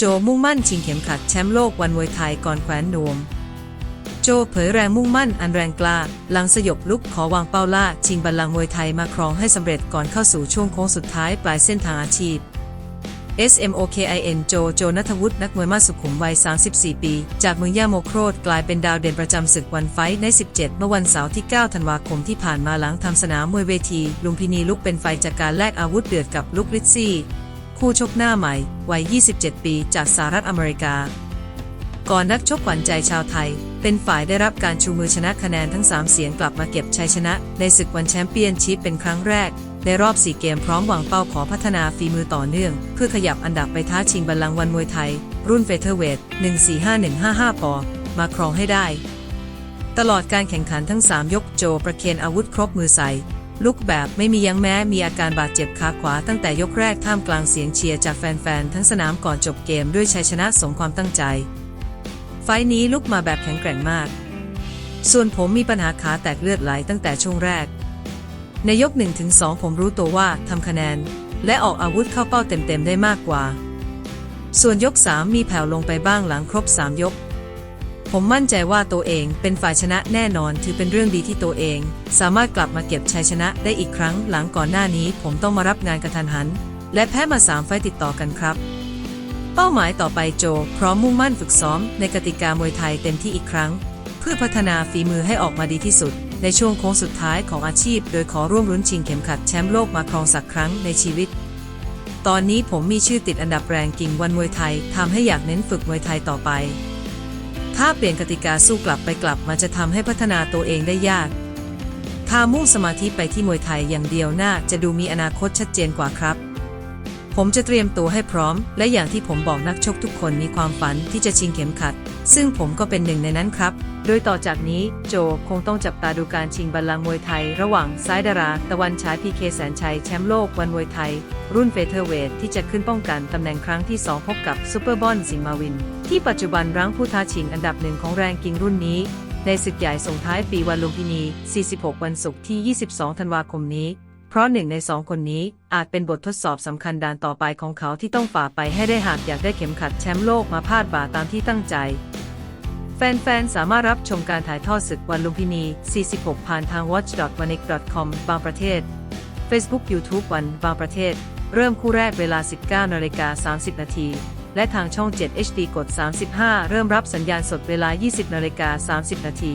โจมุ่งมั่นชิงเข็มขัดแชมป์โลกวันมวยไทยก่อนแขวนนวม โจเผยแรงมุ่งมั่นอันแรงกล้า หลังสยบลุกขอวางเป้าล่า ชิงบัลลังก์มวยไทยมาครองให้สำเร็จก่อนเข้าสู่ช่วงโค้งสุดท้ายปลายเส้นทางอาชีพ SMOKIN โจ โจนัทวุฒินักมวยมาสุขุมวัย 34 ปี จากเมืองย่าโมโครดกลายเป็นดาวเด่นประจำศึกวันไฟท์ใน 17 เมื่อวันเสาร์ที่ 9 ธันวาคมที่ผ่านมาหลังทำสนามมวยเวที ลุมพินีลุกเป็นไฟจากการแลกอาวุธเดือดกับลุกลิซซี่ คู่ชกหน้าใหม่ วัย 27 ปี จากสหรัฐอเมริกา ก่อนนักชกขวัญใจชาวไทย เป็นฝ่ายได้รับการชูมือชนะคะแนนทั้ง 3 เสียงกลับมาเก็บชัยชนะ ในศึกวันแชมเปี้ยนชิพเป็นครั้งแรก ในรอบ 4 เกมพร้อมหวังเป้าขอพัฒนาฝีมือต่อเนื่อง เพื่อขยับอันดับไปท้าชิงบัลลังก์วันมวยไทย รุ่นเฟเธอร์เวท145155 ปอมาครองให้ได้ ตลอดการแข่งขันทั้ง 3 ยกโจประเคนอาวุธครบมือใส่ ลุกแบบไม่มียั้งแม้มีอาการบาดเจ็บขาขวาตั้งแต่ยกแรกท่ามกลางเสียงเชียร์จากแฟนๆ ทั้งสนามก่อนจบเกมด้วยชัยชนะสมความตั้งใจ ไฟนี้ลุกมาแบบแข็งแกร่งมาก ส่วนผมมีปัญหาขาแตกเลือดไหลตั้งแต่ช่วงแรก ในยก 1-2 ผมรู้ตัวว่าทำคะแนน และออกอาวุธเข้าเป้าเต็มๆ ได้มากกว่า ส่วนยก 3 มีแผ่วลงไปบ้างหลังครบ 3 ยก ผมมั่นใจว่าตัวเองเป็นฝ่ายชนะแน่นอนถือเป็นเรื่องดีที่ตัวเอง สามารถกลับมาเก็บชัยชนะได้อีกครั้งหลังก่อนหน้านี้ผมต้องมารับงานกระทันหัน และแพ้มา3ไฟต์ติดต่อกันครับ เป้าหมายต่อไปโจ พร้อมมุ่งมั่นฝึกซ้อมในกติกามวยไทยเต็มที่อีกครั้ง เพื่อพัฒนาฝีมือให้ออกมาดีที่สุด ในช่วงโค้งสุดท้ายของอาชีพ โดยขอร่วมรุ้นชิงเข็มขัดแชมป์โลกมาครองสักครั้งในชีวิตตอนนี้ผมมีชื่อติดอันดับแรงกิ่งวันมวยไทยทำให้อยากเน้นฝึกมวยไทยต่อไป ถ้าเปลี่ยนกติกาสู้กลับไปกลับมันจะทำให้พัฒนาตัวเองได้ยากถ้ามุ่งสมาธิไปที่มวยไทยอย่างเดียวน่าจะดูมีอนาคตชัดเจนกว่าครับ ผมจะเตรียมตัวให้พร้อม และอย่างที่ผมบอกนักชกทุกคนมีความฝันที่จะชิงเข็มขัด ซึ่งผมก็เป็นหนึ่งในนั้นครับ โดยต่อจากนี้โจคงต้องจับตาดูการชิงบัลลังก์มวยไทย ระหว่างซ้ายดารา ตะวันฉายพีเคแสนชัยแชมป์โลกวันมวยไทย รุ่นเฟเธอร์เวทที่จะขึ้นป้องกันตำแหน่งครั้งที่ 2 พบกับซูเปอร์บอลสิงห์มาวิน ที่ปัจจุบันรั้งผู้ท้าชิงอันดับหนึ่งของแรงกิ้งรุ่นนี้ ในศึกใหญ่ส่งท้ายปีวันลุมพินี 46 วันศุกร์ที่ 22 ธันวาคมนี้ เพราะหนึ่งในสองคนนี้อาจเป็นบททดสอบสำคัญด่านต่อไปของเขาที่ต้องฝ่าไปให้ได้หากอยากได้เข็มขัดแชมป์โลกมาพาดบ่าตามที่ตั้งใจ แฟน ๆ สามารถรับชมการถ่ายทอดศึกวันลุมพินี 46 ผ่านทาง watch.vanik.com บางประเทศ Facebook YouTube วันบางประเทศ เริ่มคู่แรกเวลา 19นาฬิกา30 นาที และทางช่อง 7 HD กด 35 เริ่มรับสัญญาณสดเวลา 20นาฬิกา30 นาที